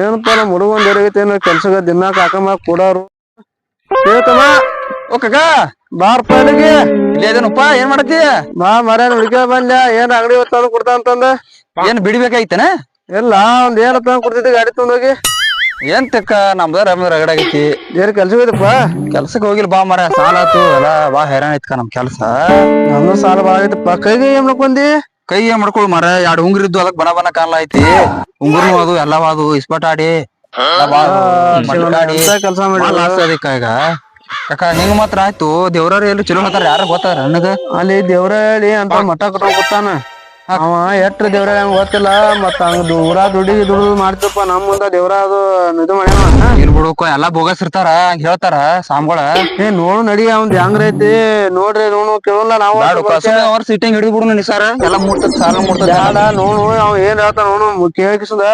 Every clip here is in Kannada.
ಏನಪ್ಪ ನಮ್ಮ ಹುಡುಗ ಒಂದ್ ಎರಗೈತೇನು ಕೆಲ್ಸಗ ದಿನ ಕಾಕಮ್ಮ ಕೊಡೋರು ಹೇಳ್ತಮ್ಮ ಓ ಕಕ್ಕ ಬಾರ್ಪ ಇಲ್ಲಿಗೆ ಇಲ್ಲೇ ಇದೇನಪ್ಪ ಏನ್ ಮಾಡತ್ತಿ? ಬಾ ಮರ್ಯಾದ ಹುಡುಗ ಬಂದ್ಯ ಏನ್ ಅಂಗಡಿ ಹೊತ್ತಾದ್ರು ಕೊಡ್ತಾ ಅಂತಂದ. ಏನ್ ಬಿಡ್ಬೇಕಾಯ್ತನ ಎಲ್ಲ ಒಂದ್ ಏನಪ್ಪ ಕೊಡ್ತಿದ್ದೆ ಗಾಡಿ ತಂದೋಗಿ ಏನ್ ತೆಕ್ಕ ನಮ್ದ ರಮ್ಯ ರಗಡಾಗೈತಿ ಏನ್ ಕೆಲ್ಸವಿದಪ್ಪ ಕೆಲ್ಸಕ್ಕೆ ಹೋಗಿಲ್ಲ ಬಾ ಮರ ಸಾಲ ಆತು ಎಲ್ಲ ಬಾ ಹೈರಾಣ ಐತ್ಕ ನಮ್ ಕೆಲ್ಸ. ನಮ್ದು ಸಾಲ ಬಾಳ ಆಗೈತಪ್ಪ. ಕೈಗೆ ಏನ್ ಮಾಡ್ಕೊಂಡಿ ಕೈ ಏನ್ ಮಾಡ್ಕೊಳ್ ಮರ ಎರಡ್ ಉಂಗ್ರ ಇದ್ದು ಅದಕ್ ಬನ ಬನ ಕಾಲ ಐತಿ. ಉಂಗುರ್ನು ಅದು ಎಲ್ಲವ ಅದು. ಇಸ್ಪಟ್ ಆಡಿ. ಕೆಲಸ ಮಾಡಿ ಅದಕ್ಕ ಈಗ. ಕಕ್ಕ ನಿಂಗ್ ಮಾತ್ರ ಆಯ್ತು. ದೇವ್ರ ಎಲ್ಲಿ ಚಲೋ ಹೇಳ್ತಾರ ಯಾರ ಗೊತ್ತಾರ? ನನಗ? ಅಲ್ಲಿ ದೇವ್ರ ಹೇಳಿ ಅಂತ ಮಠ ಕಟ್ಕೊಂಡ್ ಕೂತಾನ ಅವ ಎಷ್ಟ್ರ ದೇವ್ರ ಗೊತ್ತಿಲ್ಲ ಮತ್ತ ಹಂಗ ದೂರ ದುಡಿ ದುಡಿದು ಮಾಡ್ತಪ್ಪ ನಮ್ ಮುಂದ ದೇವ್ರ ಅದು ಇದು ಮಾಡ್ಯಾನ ಇಲ್ ಬಿಡೋಕೋ ಎಲ್ಲಾ ಬೋಗಸ್ ಇರ್ತಾರ ಹಂಗ ಹೇಳ್ತಾರ ಸಾಮ್ಗಳ. ಏ ನೋಡು ನಡಿ ಅವ್ನ್ ಹೆಂಗ್ರ ಐತಿ ನೋಡ್ರಿ ನೋಡು ಕೇಳಲ್ಲ ನಾವು ಅವ್ರ ಸೀಟಿಂಗ್ ಹಿಡಿದು ಬಿಡು ಸರ್ ಎಲ್ಲಾ ಮೂರ್ತದ ಸಾಲ ಮೂರ್ತದ ನೋಡು ಅವ್ ಏನ್ ಹೇಳ್ತಾನ ನೋಡು ಕೇಳಿಸದ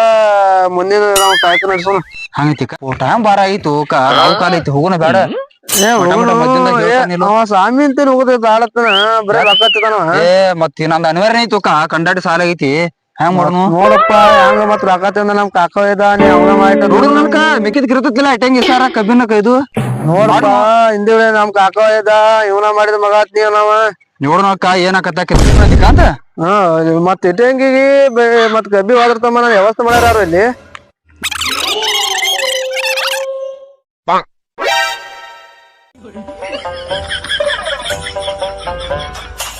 ಮುಂದಿನ ನಾವು ಕಾಯ್ಕ ನಡ್ಸೋಣ ಹಂಗೈತಿ ಟೈಮ್ ಬಾರ ಆಯ್ತು ಕಾಲ ಐತಿ ಹೋಗೋಣ ಬೇಡ ಸ್ವಾಮಿ ಅಂತ ಬಾಳತ್ತನ ಬರೇ ರೊಕ್ಕ. ಏ ಮತ್ ನಂದ್ ಅನಿವಾರ್ಯ ಐತು ಕ ಕಂಡಾಡಿ ಸಾಲ ಆಗೈತಿ ಹೆಂಗ್ ಮಾಡೋನು? ನೋಡಪ್ಪ ಹೆಂಗ ಮತ್ ರೊಕ್ಕ ತಿಂದ ನಮ್ ಕಾಕ ಇದ ನೀ ಅವನ ಮಾಡಿ ನೋಡು ನನ್ಕ ಮಿಕ್ಕಿದ್ ಗಿರ್ತತಿಲ್ಲ ಇಟ್ಟಂಗ್ ಇಸಾರ ಕಬ್ಬಿನ ಕೈದು ನೋಡಪ್ಪ ಹಿಂದೆ ನಮ್ ಕಾಕ ಇದ ಇವನ ಮಾಡಿದ ಮಗ ಆತ್ ನೀ ನಾವ. ನೋಡು ಅಕ್ಕ ಏನಾಕತ್ತ ಅಂತ ಹಾ ಮತ್ ಇಟ್ಟಂಗಿಗೆ ಮತ್ ಕಬ್ಬಿ ಹೋದಿರ್ತಮ್ಮ ನಾನು ವ್ಯವಸ್ಥೆ ಮಾಡ್ಯಾರ ಯಾರು ಇಲ್ಲಿ?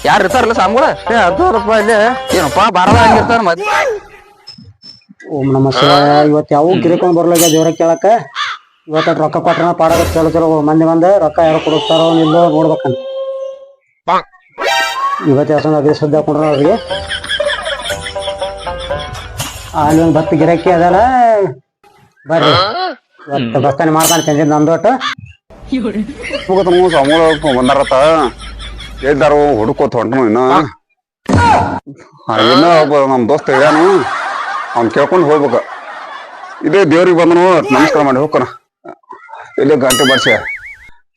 ಯಾರು ಇರ್ತಾರಲ್ಲ ಸಾಮ್ಗಳ? ಏ ರೂಪಾಯಿ ಇಲ್ಲಿ. ಏನಪ್ಪ ಬಾರದ ಹಂಗಿರ್ತಾರ ಮತ್ತೆ? ಓಂ ನಮ ಶಿವಾಯ. ಇವತ್ತು ಯಾವ ಗಿರಿಕೊಂಡ್ ಬರ್ಲಾಗ ದೇವ್ರ ಕೇಳಕ ಇವತ್ತ ರೊಕ್ಕ ಕೊಟ್ರ ಪಾಡಕ ಚಲೋ ಚಲೋ ಮಂದಿ ಬಂದ ರೊಕ್ಕ ಯಾರು ಕೊಡಿಸ್ತಾರೋ ನಿಲ್ಲೋ ನೋಡ್ಬೇಕಂತ. ಇವತ್ತು ಯಾಸನ ಅದೇ ಸುದ್ದಿ ಹಾಕೊಂಡ್ರ ಅವ್ರಿಗೆ. ಅಲ್ಲಿ ಒಂದು ಭತ್ತ ಗಿರಕ್ಕಿ ಅದಲ್ಲ. ಬರ್ರಿ. ಇವತ್ತು ಬಸ್ತಾನೆ ಮಾಡ್ತಾನೆ ಚಂದಿದ್ ನಂದೋಟ ಮುಗತ ಸಮೂಲ ಬಂದಾರತ್ತ. ಎದ್ದಾರು ಹುಡುಕೋತ ಹೊಂಟನು ಇನ್ನ. ಇನ್ನ ಒಬ್ಬ ನಮ್ ದೋಸ್ತ ಹೇಳ್ಯಾನು. ಅವ್ನ್ ಕೇಳ್ಕೊಂಡ್ ಹೋಗ್ಬೇಕ. ಇದೇ ದೇವ್ರಿಗೆ ಬಂದನು ನಮಸ್ಕಾರ ಮಾಡಿ ಹೋಗ್ಕನ ಇಲ್ಲೇ ಗಂಟೆ ಬರ್ಸಿ.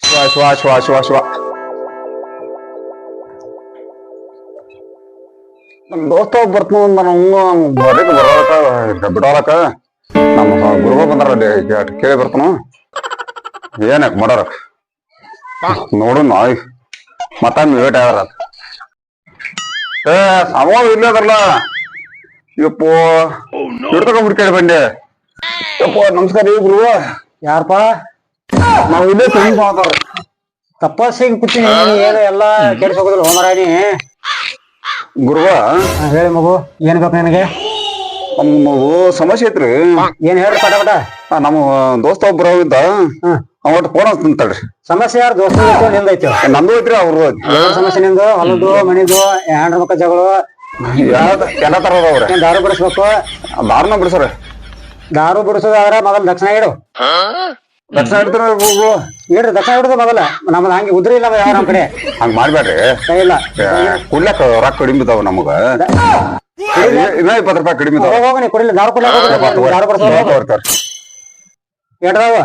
ಶಿವ ಶಿವ ಶಿವ ಶಿವ ಶಿವ. ನಮ್ ದೋಸ್ತ ಬರ್ತನ ಬರ್ತನು ಅಂದ ನಾವು ಬರೀಕ್ ಬರೋಳಕ ಬಿಡೋಳಕ ನಮ್ಮ ಗುರುಗಳು ಬಂದಾರ ಅಲ್ಲಿ ಕೇಳಿ ಬರ್ತನು. ಏನಕ್ ಮಾಡೋರ? ನೋಡು ನಾಯ್. ಮತ್ತೊಮ್ಮೆ ವೇಟ್ ಆಗಾರ ಏ ಸಮೋ ಇಲ್ಲೇ ಅದಲ್ಲ ಯಪ್ಪೋ. ಹಿಡ್ತಕ ಹುಡ್ಕಾಡಿ ಬಂದೆ. ಯಪ್ಪೋ ನಮಸ್ಕಾರ ರೀ ಗುರು. ಯಾರಪ್ಪ ನಾವು ಇಲ್ಲೇ ತಂದು ಮಾತಾಡ ತಪಸ್ಸಿಗೆ ಕೂತೀನಿ ಏನು ಎಲ್ಲ ಕೆಡ್ಸೋಗೋದಿಲ್ಲ ಹೋಮರಾಣಿ ಗುರುವ. ಹೇಳಿ ಮಗು ಏನ್ ನಿನಗೆ? ನಮ್ಮದು ಸಮಸ್ಯೆ ಐತ್ರಿ. ಏನ್ ಹೇಳ್ರಿ ಪಟ ಪಟ? ಆ, ನಮ್ಮ ದೋಸ್ತ ಒಬ್ರು ಇದ್ದ. ಹ್ಮ್ ಅವಟ್ ಫೋನ್ ಹಚ್ತಂತಳ್ರಿ ಸಮಸ್ಯೆ ಯಾರು ದೋಸ್ತ ನಿಂದೈತಿ ನಂದು ಐತ್ರಿ ಅವ್ರು ಯಾವ ಸಮಸ್ಯೆ ನಿಂದು? ಹೊಲದು ಮನಿದು ಹೆಂಡ್ರ ಮಕ್ಕ ಜಗಳು ಎಲ್ಲ ತರ ಅದಾವ್ರಿ ಏನ್ ದಾರು ಬಿಡಿಸ್ಬೇಕು? ದಾರುನ ಬಿಡ್ಸರ. ದಾರು ಬಿಡಿಸೋದಾದ್ರ ಮೊದಲ್ ದಕ್ಷಿಣ ಇಡು. ದಕ್ಷಿಣ ಇಡ್ತಾರ ಇಡ್ರಿ ದಕ್ಷಿಣ ಇಡುದು ಮೊದಲ ನಮ್ದು ಹಂಗೆ ಉದ್ರಿ ಇಲ್ಲ ಯಾವ ನಮ್ ಕಡೆ? ಹಂಗ ಮಾಡ್ಬೇಡ್ರಿ ಏ, ಇಲ್ಲ. ಕುಡ್ಲಕ್ಕ ರೊಕ್ಕ ಕಡಿಮೆ ಬಿದ್ದಾವ ನಮಗ. ಇನ್ನ ಇಪ್ಪತ್ತು ರೂಪಾಯಿ ಕಡಿಮೆ ಇದಾವ. ಹೋಗ ನೀ ಕುಡಿಲ್ಲ ದಾರು ಕುಡ್ಲಾಕ ದಾರು ಬಿಡಿಸೋ ಎಡ್ರವ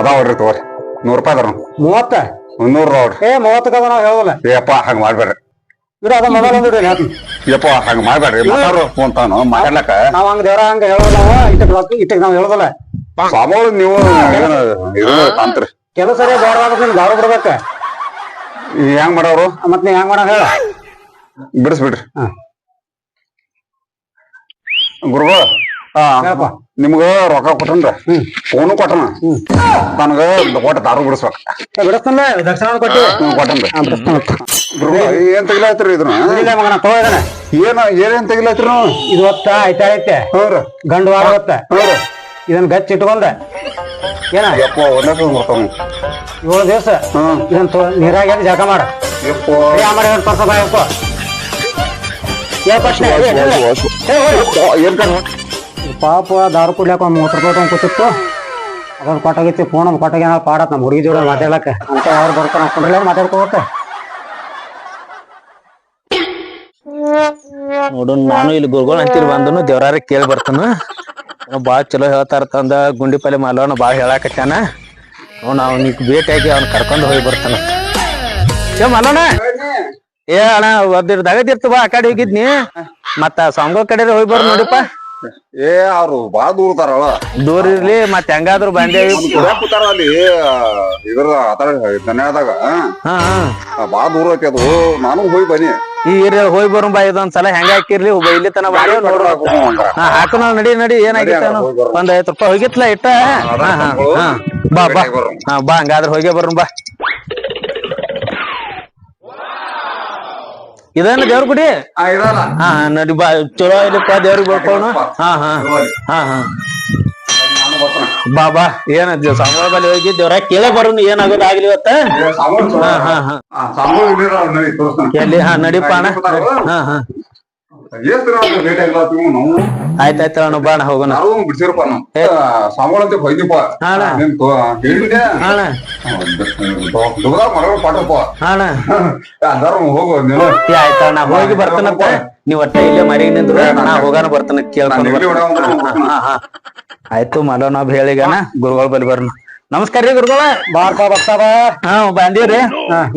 ಅದಾವ್ರಿ ತಗೋರಿ. ನೂರ್ ರೂಪಾಯಿ ಅದಾರ ಮೂವತ್ತ? ಮುನ್ನೂರು ಏ ಮೂವತ್ತಕ್ಕ ಅದ ನಾವ್ ಹೇಳೋಲ್ಲ ಏಪ್ಪ ಹಂಗ ಮಾಡ್ಬೇಡ್ರಿ. ಅದ ಹೇಳ್ತೀನಿ ಯಪ್ಪ ಹಂಗ ಫೋನ್ ಮಾತಾಡ್ಲಕ್ಕ. ನಾವ್ ಹಂಗ ದೇವ್ರ ಹಂಗ ಹೇಳೋಲ್ಲ ನಾವು ಇಟ್ಟಕ್ ರೊಕ್ಕ ಇಟ್ಟಕ್ ನಾವ್ ಹೇಳೋದಲ್ಲ. ಸಾಮಾಳು ನೀವು ಸರಿ ಬೇಡ ದಾರು ಬಿಡ್ಬೇಕ. ಹೆಂಗ್ ಮಾಡೋರು? ಮತ್ ನೀ ಹೆಂಗ್ ಮಾಡ ಹೇಳ. ಬಿಡಿಸ್ಬಿಡ್ರಿ. ಹಾ. ಗುರುಗಳು ಹೇಳಪ್ಪ ನಿಮ್ಗ ರೊಕ್ಕ ಕೊಟ್ಟನ್ರ. ಫೋನು ಕೊಟ್ಟನ. ನನಗ ಒಟ್ಟ ದಾರು ಬಿಡಿಸ್ಬೇಕ. ಬಿಡಿಸ್ತಾನ ದಕ್ಷಿಣ ಕೊಟ್ಟಿ. ಕೊಟ್ಟನ್ರಿ. ಗುರುಗಳು ಏನ್ ತೆಗಿಲಾತ್ರಿ ಇದನ್ನ? ಇಲ್ಲ ಮಗನ ತಗೋ ಇದನ್ನ. ಏನ ಏನೇನ್ ತೆಗಿಲಾತ್ರಿ ನಾವು ಇದು ಹೊತ್ತ ಐತೆ ಐತೆ ಹೌದ್ರ ಗಂಡು ವಾರ ಹೊತ್ತ ಹೌದ್ರ ಇದನ್ನ ಗಚ್ಚ ಇಟ್ಕೊಂಡ. ಏನ? ಯಪ್ಪ ಒಂದೇ ಬರ್ತಾವ. ಏಳು ದಿವಸ? ಹ್ಮ್. ಇದನ್ನ ತೊ ನೀರಾಗ ಜಳಕ ಮಾಡ. ಯಪ್ಪ. ಮಾಡಿ ಬಾಯಪ್ಪ ಪಾಪ ದಾರು ಕುಡ್ಲಾಕ ಒಂದ್ ಮೂವತ್ತು ರೂಪಾಯಿ ತಗೊಂಡ್ ಕೂತಿತ್ತು. ಅದೊಂದು ಕೊಟ್ಟಾಗಿತ್ತು ಫೋನ್ ಒಂದು ಕೊಟ್ಟಾಗ ಏನಾದ್ರು ಪಾಡತ್ ನಮ್ಮ ಹುಡುಗಿ ಜೋಡ ಮಾತಾಡ್ಲಕ್ಕ. ಅಂತ ಯಾರು ಬರ್ತಾರ ಅನ್ಕೊಂಡ್ರೆ ಮಾತಾಡ್ಕೋಬೇಕ ನೋಡು ನಾನು ಇಲ್ಲಿ ಗುರುಗಳು ಅಂತೀರಿ ಬಂದನು ದೇವ್ರಾರ ಕೇಳಿ ಬರ್ತಾನ. ಬಾಳ ಚಲೋ ಹೇಳ್ತಾರ ತಂದ ಗುಂಡಿಪಲ್ಲೆ ಮಾಲವನ ಬಾಳ ಹೇಳಾಕತ್ತಾನ. ನೋಡ್ ಅವ್ನಿಗೆ ಭೇಟಿಯಾಗಿ ಅವ್ನ ಕರ್ಕೊಂಡು ಹೋಗಿ ಬರ್ತಾನ. ಮಲ್ಲಣ್ಣ ಏ ಅಣ್ಣ ಒಬ್ಬರ ದಗದಿರ್ತ ಬಾ ಆ ಕಡೆ ಹೋಗಿದ್ನಿ ಮತ್ತ ಸ್ವಾಮಿಗಳ ಕಡೆ ಹೋಗಿ ಬರ್ ನೋಡಿಪ್ಪ. ಏ ಅವ್ರು ಬಾಳ ದೂರ ತಾರವ ದೂರ ಇರ್ಲಿ ಮತ್ ಹೆಂಗಾದ್ರು ಬಂದೇವಿ ಕೂತಾರ ಅಲ್ಲಿ ಇದ್ರ ದನ್ಯಾದಾಗ ದೂರ ಐತಿ ಅದು. ನಾನು ಹೋಗಿ ಬನ್ನಿ. ಈ ಹೋಗಿ ಬರೋಣ ಬಾ ಇದೊಂದ್ ಸಲ ಹೆಂಗ ಹಾಕಿರ್ಲಿ ಒಬ್ಬ ಇಲ್ಲಿ ತನ ಬಾರಿ ನೋಡ್ರ. ಹಾಕೋಣ ನಡಿ ನಡಿ ಏನಾಗಿತ್ತ ಒಂದ್ ಐವತ್ ರೂಪಾಯಿ ಹೋಗಿತ್ಲ ಇಟ್ಟ? ಬಾ ಬಾ. ಹಾ ಬಾ ಹಂಗಾದ್ರ ಹೋಗೇ ಬರೋಣ ಬಾ. ಇದೇನು ದೇವ್ರ ಗುಡಿ? ಹಾ ನಡಿ ಬಾ ಚಲೋ ಇಲ್ಲಪ್ಪ ದೇವ್ರಿಗೆ ಬರ್ಕೋಣ ಹಾ ಹಾ ಹಾ. ಹಾ ಬಾ ಬಾ ಏನ ಬಲ್ಲಿ ಹೋಗಿ ದೇವ್ರ ಕೇಳ ಬರೋಣ ಏನಾಗೋದು ಆಗ್ಲಿ ಇವತ್ತ? ಹಾ ಹಾ ಹಾ. ಎಲ್ಲಿ? ಹಾ ನಡಿಪ ಅಣ್ಣ. ಹಾ ಹಾ. ಆಯ್ತಾಯ್ತು ಅಣ್ಣ ಬಾ ಹೋಗೋಣ. ಬಿಡ್ಸಿರಪ್ಪ ಅಂತ ಹೊಯ್ದಿಪ್ಪ ಹೋಗು ಬರ್ತನಪ್ಪ. ನೀವ್ ಒಟ್ಟ ಇಲ್ಲೇ ಮರಿಗ್ ನಿಂತ ನಾ ಹೋಗಾನ ಬರ್ತೇನೆ ಕೇಳ್ಕೊಂಡು. ಆಯ್ತು ಮಲೋ ನಾವ್ ಹೇಳಿಗಣ ಗುರುಗಳ ಬಲ್ಲಿ ಬರ್ನ. ನಮಸ್ಕಾರ ರೀ ಗುರುಗಳ. ಬಾರ್ಪ ಬರ್ತಾವ ಹಾ ಬಂದೀವ್ರಿ.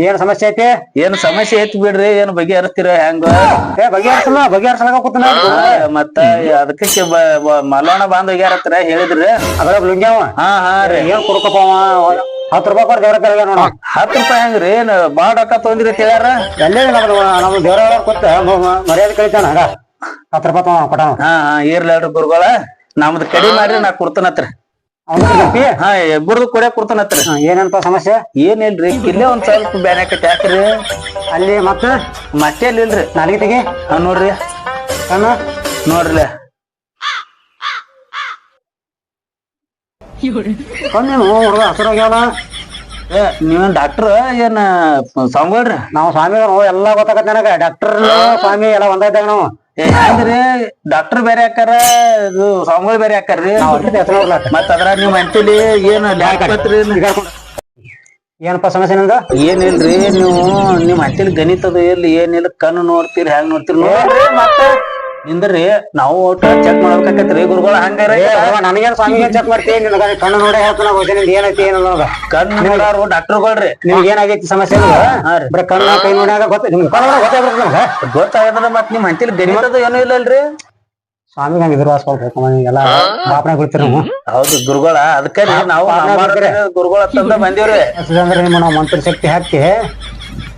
ಏನ್ ಸಮಸ್ಯೆ ಐತಿ? ಏನ್ ಸಮಸ್ಯೆ ಐತಿ ಬಿಡ್ರಿ ಏನ್ ಬಗೆಹರಿಸ್ತೀರ ಹೆಂಗ? ಏ ಬಗೆಹರಿಸಲ್ಲ ಬಗೆಹರಿಸಲಾಗ ಕೂತನ. ಮತ್ತ ಅದಕ್ಕೆ ಮಲೋಣ ಬಾಂಧ ಬಗೆಹರತ್ರ ಹೇಳಿದ್ರಿ. ಅದ್ರ ಲುಂಗ್ಯಾವ? ಹಾ ಹಾ ರೀ. ಏನ್ ಕೊಡ್ಕಪ್ಪ ಹತ್ತು ರೂಪಾಯಿ ಕೊಟ್ಟು ದೇವ್ರ ಕೆಳಗೆ ನೋಡ. ಹತ್ತು ರೂಪಾಯಿ ಹೆಂಗ್ರಿ? ಏನ್ ಬಾಳ ರೊಕ್ಕ ತೊಂದ್ರಿ ಅಂತ ಹೇಳ್ಯಾರ ಎಲ್ಲೇ ನಮ್ ನಮ್ ದೇವ್ರ ಕೊತ್ತ ಮರ್ಯಾದೆ ಕಳಿತಾನ ಹತ್ತು ರೂಪಾಯಿ ಕೊಟ್ಟಾನ. ಹಾ ಹಾ ಇರ್ಲಿ ಹೇಳ್ರಿ ಗುರುಗಳ. ನಮ್ದು ಕಡಿಮೆ ಮಾಡ್ರಿ ನಾ ಕೊಡ್ತೇನತ್ರಿ. ಹಾ ಇಬ್ಬರದು ಕೂಡ ಕೊಡ್ತೇನತ್ರಿ ಏನಂತ ಸಮಸ್ಯೆ? ಏನಿಲ್ರಿ ಇಲ್ಲೇ ಒಂದ್ ಸ್ವಲ್ಪ ಬ್ಯಾನ್ ಆಕೈತಿ ಯಾಕ್ರಿ ಅಲ್ಲಿ ಮತ್ತೆ? ಮತ್ತೆ ಇಲ್ರಿ. ನಾಲಿಗೆ ತೆಗಿ. ಹಾ ನೋಡ್ರಿ. ಕಣ್ಣ. ನೋಡ್ರಿ. ಕಣ್ಣೇನು ಹುಡುಗ ಹಸಿರಾಗ್ಯಾವಲ್ಲ ಏ ನೀವೇನ್ ಡಾಕ್ಟರ್ ಏನ್ ಸ್ವಾಮಿಗಳ್ರಿ? ನಾವು ಸ್ವಾಮಿಗಳು ಎಲ್ಲಾ ಗೊತ್ತಾಗತ್ತೆ ನನಗ. ಡಾಕ್ಟರ್ ಸ್ವಾಮಿ ಎಲ್ಲ ಒಂದ ನಾವು. ಹೆಂಗ್ರಿ ಡಾಕ್ಟರ್ ಬೇರೆ ಹಾಕಾರ ಇದು ಸ್ವಾಮಿಗಳು ಬೇರೆ ಹಾಕಾರ್ರಿ ಮತ್ತ ಅದ್ರ ನೀವ್ ಅಂತಿಲಿ ಏನ್ ಏನಪ್ಪಾ ಸಮಸ್ಯೆ ನಿಂದ ಏನಿಲ್ರಿ ನೀವು ನಿಮ್ ಅಂತಿಲಿ ಗಣಿತದ ಎಲ್ಲಿ ಏನಿಲ್ಲ ಕಣ್ಣು ನೋಡ್ತೀರಿ ಹೆಂಗ್ ನೋಡ್ತೀರಿ ನೋಡ್ರಿ ಮತ್ತ. ನಿಂದ್ರಿ ನಾವು ಚೆಕ್ ಮಾಡ್ಬೇಕಾಕತ್ರಿ ಗುರುಗಳ ಹಂಗಾರ. ನನಗೇನ್ ಸ್ವಾಮಿಗೆ ಚೆಕ್ ಮಾಡ್ತೀನಿ ನಿನಗ ಕಣ್ಣು ನೋಡಿ ಹೇಳ್ತಾನ ನಿಂದ ಏನೈತಿ ಏನಿಲ್ಲ ಅನ್ನೋದ. ಕಣ್ಣು ನೋಡಾರು ಡಾಕ್ಟರ್ಗಳ್ರಿ. ನಿಮ್ಗೆ ಏನಾಗೈತಿ ಸಮಸ್ಯೆ. ಬರೀ ಕಣ್ಣ ಕೈ ನೋಡ್ಯಾಗ ಗೊತ್ತ ನಿಮ್ಗೆ ಕಣ್ಣು ನೋಡ್ಯಾಗ ಗೊತ್ತಾಗ್ಬಿಡ್ತದೆ ನಮ್ಗೆ. ಗೊತ್ತಾಗದ್ರ ಮತ್ ನಿಮ್ ಗಣಿತದ ಏನೂ ಇಲ್ಲಲ್ರಿ? ಸ್ವಾಮಿ ಹಂಗೆ ವಿಶ್ವಾಸ ಎಲ್ಲ ಪಾಪನ ಬಿಡ್ತೀರಿ ನೀವು. ಹೌದು ಗುರುಗಳ ಅದಕ್ಕೆ ನಾವು ಗುರುಗಳ ತಂದ ಬಂದಿವ್ರಿ. ನಿಮ್ಮ ನಾವು ಮಂತ್ರ ಶಕ್ತಿ ಹಾಕಿ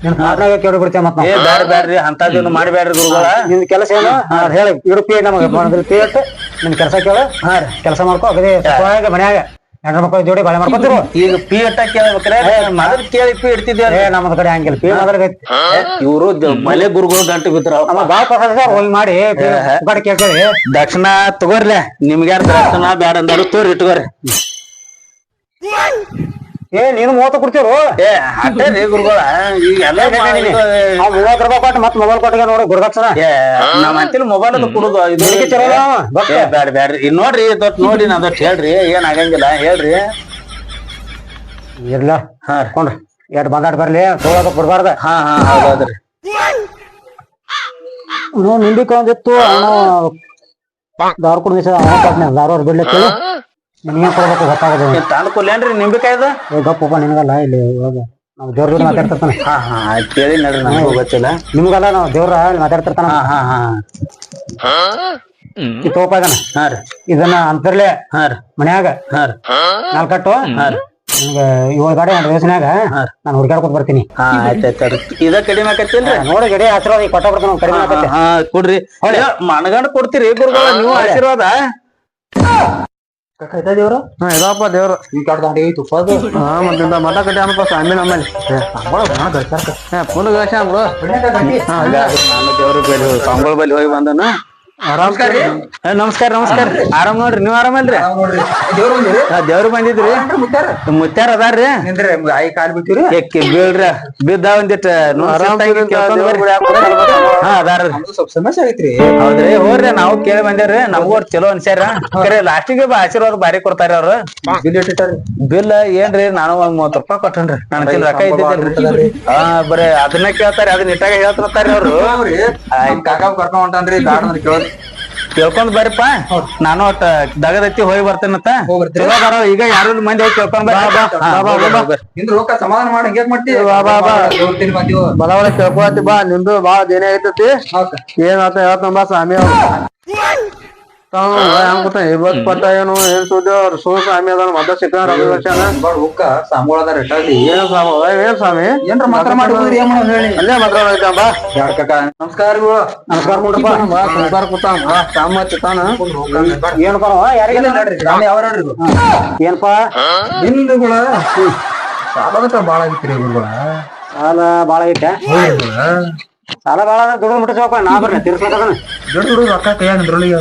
ನಿನ್ ಪಾಪನಾಗ ಕೇಳಿ ಬಿಡ್ತೇವೆ ಮತ್ತ ಏ ಬ್ಯಾಡ್ರಿ ಬ್ಯಾಡ್ರಿ ಅಂತದೇನು ಮಾಡ್ಬ್ಯಾಡ್ರಿ ಗುರುಗಳ. ನಿನ್ ಕೆಲಸ ಏನು? ಹಾ, ಹೇಳಿ ಇಡುಪಿ ನಮಗೆ ಪಿ ಇಟ್ಟು ನಿನ್ ಕೆಲಸ ಕೇಳು. ಹಾ ರೀ ಕೆಲಸ ಮಾಡ್ಕೋ ಅಗದೇ ಸುಖವಾಗಿ ಮನ್ಯಾಗ. ಹೆಣ್ಣು ಮಕ್ಕಳ ಜೋಡಿ ಬಾಳೆ ಮಾಡ್ಕೊತಿರು. ಈಗ ಪಿ ಅಟ್ಟ ಕೇಳ್ಬೇಕ್ರೆ ಮೊದಲ್ ಕೇಳಿ ಪಿ ಇಡ್ತಿದ್ವಿ ಏ ನಮ್ಮದ ಕಡೆ ಹಂಗಿಲ್ಲ ಪಿ ಮೊದಲ ಇವರು ಮಲೆ ಗುರುಗಳು ಗಂಟು ಬಿದ್ರು. ನಮ್ಮ ಬಾಳ ಪ್ರಸಾದ ಹೋಗಿ ಮಾಡಿ ಗಾಡಿ ಕೇಳ್ತೇವೆ ದಕ್ಷಿಣ ತಗೋರ್ಲೆ ನಿಮ್ಗೆ ಯಾರು ದಕ್ಷಿಣ ಬ್ಯಾಡ ಅಂದಾರು ತೋರಿ ಇಟ್ಕೋರಿ. ಏ ನೀನು ಮೂವತ್ತು ಕೊಡ್ತೀರು ಏ ಅಟ್ಟೆ ರೀ ಗುರುಗಳ ಈಗ ಎಲ್ಲ ಮೂವತ್ತು ರೂಪಾಯಿ ಕೊಟ್ಟು ಮತ್ತೆ ಮೊಬೈಲ್ ಕೊಟ್ಟಿಗೆ ನೋಡಿ ಗುರುದಕ್ಷಣ. ಏ ನಮ್ಮ ಅಂತಿಲ್ ಮೊಬೈಲ್ ಅದು ಕುಡುದು ಇದು ಚಲೋ ಬ್ಯಾಡ ಬ್ಯಾಡ್ರಿ ನೋಡ್ರಿ ದೊಡ್ಡ ನೋಡಿ ನಾ ದೊಡ್ಡ ಹೇಳ್ರಿ ಏನ್ ಆಗಂಗಿಲ್ಲ ಹೇಳ್ರಿ. ಇರ್ಲ ಹಾ ಕೊಂಡ್ರಿ. ಎರಡು ಬಂದಾಡ್ ಬರ್ಲಿ ತೋಳಕ ಬಿಡ್ಬಾರ್ದ ಹಾ ಹಾ ಹೌದ್ರಿ ಅವನು ದಾರು ಕುಡಿದ ದಾರು ಬಿಡ್ಲಿಕ್ಕೆ ನಿನ್ಗೇನ್ ಕೊಡ್ಬೇಕು ಗೊತ್ತಾಗೋದು. ಏ ತಂದ್ ಕೊಲ್ಲೇನ್ರಿ ನಿಮ್ಗೆ ಏ ಗಪ್ಪಪ್ಪ ನಿನಗಲ್ಲ ಇಲ್ಲಿ ಇವಾಗ ನಾವು ದೇವ್ರ ಜೊತೆ ಮಾತಾಡ್ತಿರ್ತಾನೆ. ಹಾ ಹಾ ಆಯ್ತ್ ಕೇಳಿ ನಡ್ರಿ ನನಗೂ ಗೊತ್ತಿಲ್ಲ. ನಿಮ್ಗಲ್ಲ ನಾವು ದೇವ್ರ ಅಲ್ಲಿ ಮಾತಾಡ್ತಿರ್ತಾನ. ಹಾ ಹಾ ಹಾ. ಈ ತೋಪ ಇದನ್ನ ಹಾ ರೀ. ಇದನ್ನ ಅಂತರ್ಲೆ ಹಾ ರೀ. ಮನ್ಯಾಗ ಹಾ ರೀ. ನಾಲ್ಕಟ್ಟು. ಹಾ ರೀ. ನಿಮ್ಗೆ ಏಳು ಗಾಡಿ ಎರಡು ದಿವಸನಾಗ ನಾನು ಹುಡುಕಾಡ್ಕೊತ ಬರ್ತೀನಿ. ಹಾ ಆಯ್ತಾಯ್ತು ಇದ ಕಡಿಮೆ ಆಕತ್ತಿಲ್ರಿ? ನೋಡಿ ಗಡಿ ಆಶೀರ್ವಾದ ಈಗ ಕೊಟ್ಟ ಬರ್ತಾನೆ ಕಡಿಮೆ ಆಗತ್ತೆ ಹಾ ಕೊಡ್ರಿ. ಮನಗಂಡ ಕೊಡ್ತೀರಿ ಗುರುಗಳ ನೀವು ಆಶೀರ್ವಾದ? ದೇವ್ರ? ಹಾ ಇದಪ್ಪ ದೇವ್ರು. ಹಾ ಮತ್ತೆ ಮಠ ಕಟ್ಟಿ ಅನ್ಪ ಸ್ವಾಮಿ ನಮ್ಮಲ್ಲಿ ಹಾ ಫುಲ್ ಗಳಶ ಬಿಡು. ನಾನು ದೇವ್ರ ಬಲ್ಲಿ ಹೋಗಿ ಸ್ವಾಮಿಗಳ ಬಲ್ಲಿ ಹೋಗಿ ಬಂದನು. ಆರಾಮ್ ನಮಸ್ಕಾರ ನಮಸ್ಕಾರ. ಆರಾಮ್ ನೋಡ್ರಿ ನೀವ್ ಆರಾಮಲ್ರಿ ಹಾ, ದೇವ್ರು ಬಂದಿದ್ರಿ. ಮುತ್ಯಾರ ಅದಾರ್ರಿ. ಆಯಿ ಕಾಲ್ ಬಿಟ್ಟಿರಿ ಬೀಳ್ರಿ? ಬಿದ್ದ ಒಂದಿಟ್ಟು ಆರಾಮ್ ಹಾ ಅದಾರ ಸ್ವಲ್ಪ ಸಮಸ್ಯೆ ಆಗೈತ್ರಿ. ಹೌದ್ರಿ ಹೋಗ್ರಿ ನಾವು ಕೇಳಿ ಬಂದೇವ್ರಿ. ನಮಗೂ ಅವ್ರು ಚಲೋ ಅನ್ಸ್ಯಾರ. ಕರೆ ಲಾಸ್ಟಿಗೆ ಆಶೀರ್ವಾದ ಬಾರಿ ಕೊಡ್ತಾರ ಅವ್ರು. ಬಿಲ್ ಇಟ್ಟಿಟ್ಟಾರಿ ಬಿಲ್ ಏನ್ರಿ ನಾನು ಒಂದ್ ಮೂವತ್ ರೂಪಾಯಿ ಕೊಟ್ಟನ್ರಿ. ನನ್ನ ಕೈಲಿ ರೊಕ್ಕ ಇದ್ದಿದ್ದಿಲ್ರಿ. ಹಾ ಬರೇ ಅದನ್ನ ಕೇಳ್ತಾರ ಅದನ್ನ ಇಟ್ಟಾಗ ಹೇಳ್ತಾರ ಅವ್ರು. ಕಾಕ ಕರ್ಕೊಂಡ್ ಹೊಂಟಾನ್ರಿ ಅಂದ್ರೆ ಕೇಳೋದು. ಕೇಳ್ಕೊಂಡ್ ಬರ್ರಿಪ್ಪ. ನಾನು ಒಟ್ಟ ದಗದತ್ತಿ ಹೋಗಿ ಬರ್ತೇನತ್ತ? ಹೋಗ್ ಬರ್ತೀರಿ? ಚಲೋ ಅದಾರೋ, ಈಗ ಯಾರು ಮಂದಿ ಹೋಗಿ ಕೇಳ್ಕೊಂಡ್ ಬರ್ರಿ. ಬಾ ಬಾ. ನಿಂದ್ರ ರೊಕ್ಕ ಸಮಾಧಾನ ಮಾಡಿ ಹಂಗ್ಯಾಕ್ ಬಾ, ಬಾ, ಬಾ. ಬಂದಿವ ಬಲ ಬಾ. ನಿಂದು ಬಾಳ ದಿನ ಐತತಿ ಏನಾತ ಹೇಳ್ತಾನ ಬಾ ಸ್ವಾಮಿ ಅವ್ರು ಹೆಂಗ್ ಗೊತ್ತಾ ಇವತ್ ಪಟ್ಟ ಏನು ಏನ್ ಸುದ್ದಿ ಅವ್ರ ಸೋ ಸ್ವಾಮಿ ಅದಾನ ಮದ್ದ ಸಿಕ್ಕ ರವಿ ವರ್ಷನ ಬಾಳ್ ಹುಕ್ಕ ಸಾಂಗೋಳದ ರೆಟ್ಟಾಗಿ ಏನ್ ಸ್ವಾಮಿ ಅವ ಏನ್ ಸ್ವಾಮಿ. ಏನ್ರ ಮಾತ್ರ ಮಾಡಿ ಹೋದ್ರಿ ಏನ್ ಮಾಡೋದ್ ಹೇಳಿ? ಅಲ್ಲೇ ಮಾತ್ರ ಐತಂಬ ಯಾರ್ ಕಾಕ? ನಮಸ್ಕಾರಗಳು ನಮಸ್ಕಾರ ನೋಡ್ರಪ್ಪ ಬಾ ಕುಂತಾರ ಕೂತಾನ. ಬಾ ಸಾಮ ಚಿತ್ತಾನ. ಏನಪ್ಪ ಯಾರಿಗೆ ನೋಡ್ರಿ ನಾನು ಯಾವ ನೋಡ್ರಿ ಇದು? ಏನಪ್ಪ ಹಿಂದುಗಳ ಸಾಲದಕ್ಕ ಬಾಳ ಆಗಿತ್ರಿ ಗುರುಗಳ ಸಾಲ ಬಾಳ ಐತೆ. ಸಾಲ ಬಾಳ ದುಡ್ಡು ಮುಟ್ಟಿಸ್ಬೇಕಪ್ಪ ನಾ ಬರ್ರಿ ತೀರ್ಸ್ಬೇಕದನ ದೊಡ್ಡ ಹುಡುಗ ರೊಕ್ಕ ಕೈಯಾಗ ನಿಂದ್ರೊಳಗೆ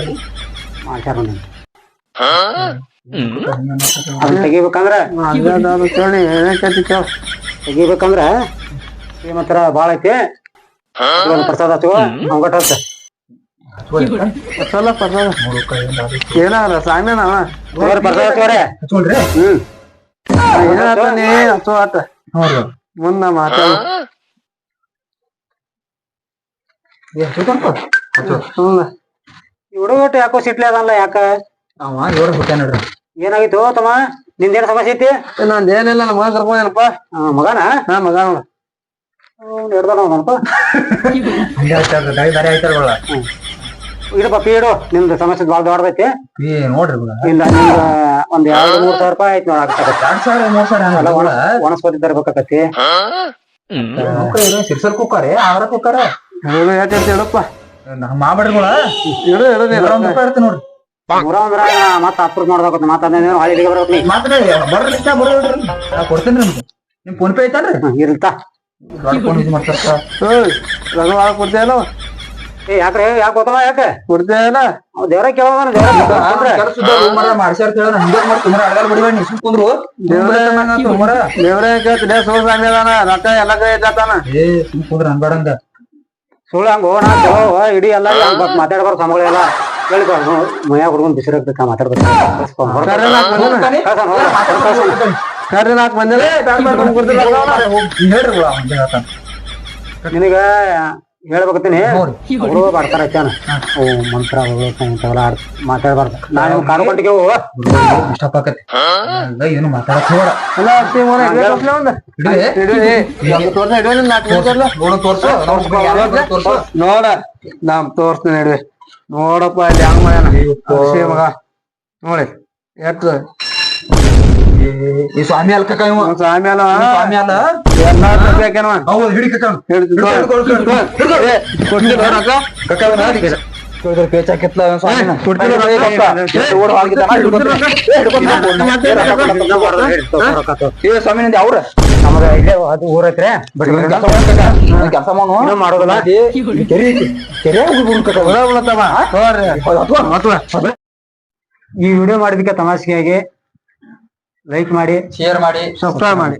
ಮಾಡ್ಯಾರ ಅದನ್ನ ತೆಗಿಬೇಕಂದ್ರ? ಅದ ಕೇಳಿ ಏನೈತಿ ಕೇಳ. ತೆಗಿಬೇಕಂದ್ರ ಶ್ರೀಮಂತರ ಬಾಳ ಐತಿ. ಪ್ರಸಾದ ಸ್ವಾಮಿ ನಾವ ತಗೋರಿ ಪ್ರಸಾದ ಆಟ ಮುಂದ ಮಾತಾಡ. ಹ್ಞೂ ಈ ಹುಡುಗ ಒಟ್ಟು ಯಾಕೋ ಸಿಟ್ಲಿ ಅದಲ್ಲ ಯಾಕ? ಅವ ಏಳು ಹುಟ್ಟ ನೋಡ್ರಿ. ಏನಾಗಿತ್ತು ತಮ್ಮ? ನಿಂದೇನ್ ಸಮಸ್ಯೆ ಐತಿ? ನಂದ್ ಏನಿಲ್ಲ ನಮ್ಮ ಮಗ ಕರ್ಕೊಂಡೇನಪ್ಪ ಮಗನ? ಹಾ ಮಗ ಇಡಪ್ಪ ಪಿ ಇಡು. ನಿಮ್ದು ಸಮಸ್ಯೆ ಬಾಳ ದೊಡ್ಡದೈತಿ. ಏ ನೋಡ್ರಿ ಇಲ್ಲ ನಿಮ್ದ ಒಂದ್ ಎರಡು ಮೂರ್ ಸಾವಿರ ರೂಪಾಯಿ ಆಯ್ತು ನೋಡಾಕತ್ತೈತಿ ಎರಡ್ ಸಾವಿರ ಮೂರ್ ಸಾವಿರ ಎಲ್ಲ ಹಂಗಲ್ಲ ಒಣ ಒಣಸ್ಕೊತಿ ತರ್ಬೇಕಾಕತಿ ಸಿರ್ಸಲ್ ಕುಕ್ಕಾರೆ ಆವರ ಕುಕ್ಕಾರ. ಹೇಳು ಯಾಕೆ ಮಾಬಡ್ರಿಗಳ ಇಡು ಇಡು ನೀನು. ಒಂದ್ ರೂಪಾಯಿ ಇರುತ್ತೆ ನೋಡ್ರಿ. ನೂರ ಒಂದ್ರ ಮತ್ತ ಅಪ್ರೂವ್ ಮಾಡ್ಬೇಕತ್ತ ಮಾತಾಡ ಹಳ್ಳಿ ಬರ್ಬೇಕು ನೀ ಮಾತ್ರ ಬರ್ರಿ ಇಷ್ಟ ಬರ್ರಿ ನಾ ಕೊಡ್ತೇನ್ರಿ ನಿಮ್ಗೆ. ನಿಮ್ ಫೋನ್ ಪೇ ಐತಲ್ರಿ ಹ್ಮ್, ಇರ್ತಾ ದೊಡ್ಡ ಫೋನ್ ಯೂಸ್ ಮಾಡ್ತಾರ ಏಯ್ ರಗವಾಳ ಕೊಡ್ತೀಯಲ್ಲ ಏ ಯಾಕ್ರೆ? ಯಾಕೆ ಗೊತ್ತಲ್ಲ ಯಾಕೆ? ಕೊಡ್ತೀಯಲ್ಲ ಅವ್ ದೇವ್ರ ಕೇಳೋದಾನ ದೇವ್ರ ಮಾಡ್ಸ್ಯಾರ ಹೇಳ ಹಂಗೆ ಮಾಡಿ ಸುಮ್ಮನೆ ಅಡಗಾಲ್ ಬಿಡಿಬೇಡ ನೀವು ಸುಮ್ ಕುಂದ್ರು. ದೇವ್ರೇ ಸುಮ್ಮರ ದೇವ್ರೇ ರೊಕ್ಕ ಎಲ್ಲ ಕೈ ಇದ್ದಾನ ಏ ಸುಮ್ ಕುಂದ್ರ ಅನ್ಬೇಡಂಗ ಸುಳ್ಳು ಹಂಗ ನಾ ಚಲೋ ಇಡೀ ಎಲ್ಲ ಮಾತಾಡ್ಬಾರ್ದು ಸಂಬಳ ಕೇಳಿಕ ಮೈಯಾಗ ಹುಡ್ಕೊಂಡ್ ಬಿಸಿರಾಗ್ಬೇಕ ಮಾತಾಡ್ಬೇಕು ಕರ್ರಿ ಹೇಳ್ರಿ ಗುಳ ನಿನಗ ಹೇಳ್ಬೇಕತ್ತೀನಿ. ಅವರು ಬರ್ತಾರ ಅಚ್ಚಾನ ಅವು ಮಂತ್ರ ಇಂಥವೆಲ್ಲ ಆಡ್ ಮಾತಾಡ್ಬಾರ್ದು. ನಾನು ಕಾರು ಕೊಟ್ಟಿಗೆ ಡಿಸ್ಟರ್ಬ್ ಆಕತಿ ಹಂಗ ಏನು ಮಾತಾಡಕ್ ಅತ್ತಿ ಒಂದ್. ತೋರ್ಸ. ನಾಕ್ ನೋಡು ತೋರ್ಸು. ನೋಡು ನಾಮ್ ತೋರ್ಸ್ತೀನಿ ನೋಡಪ್ಪ ಇಲ್ಲಿ ಹಂಗ ಮಾಡ್ಯಾನ ನೋಡಿ ಎಟ್ ಈ- ಸ್ವಾಮಿ ಅಲ್ಕ ಸ್ವಾಮಿ ಅಲ್ಲ? ಸ್ವಾಮಿ ಅಲ್ಲ? ಎಲ್ಲ ಹಿಡಿ ಅವ್ರ? ಇಲ್ಲೇ ಅದು ಊರ ಐತ್ರಿ ಕೆಲಸ ಮಾಡು ಇನ್ನೂ ಮಾಡೋದಿಲ್ಲ. ಈ ಕೆರೆ ಕೆರೆ ಹೋಗಿ ವಿಡಿಯೋ ಮಾಡಿದಕ್ಕೆ ತಮಾಷೆಯಾಗಿ ಲೈಕ್ ಮಾಡಿ ಶೇರ್ ಮಾಡಿ. ಸಬ್ಸ್ಕ್ರೈಬ್ ಮಾಡಿ.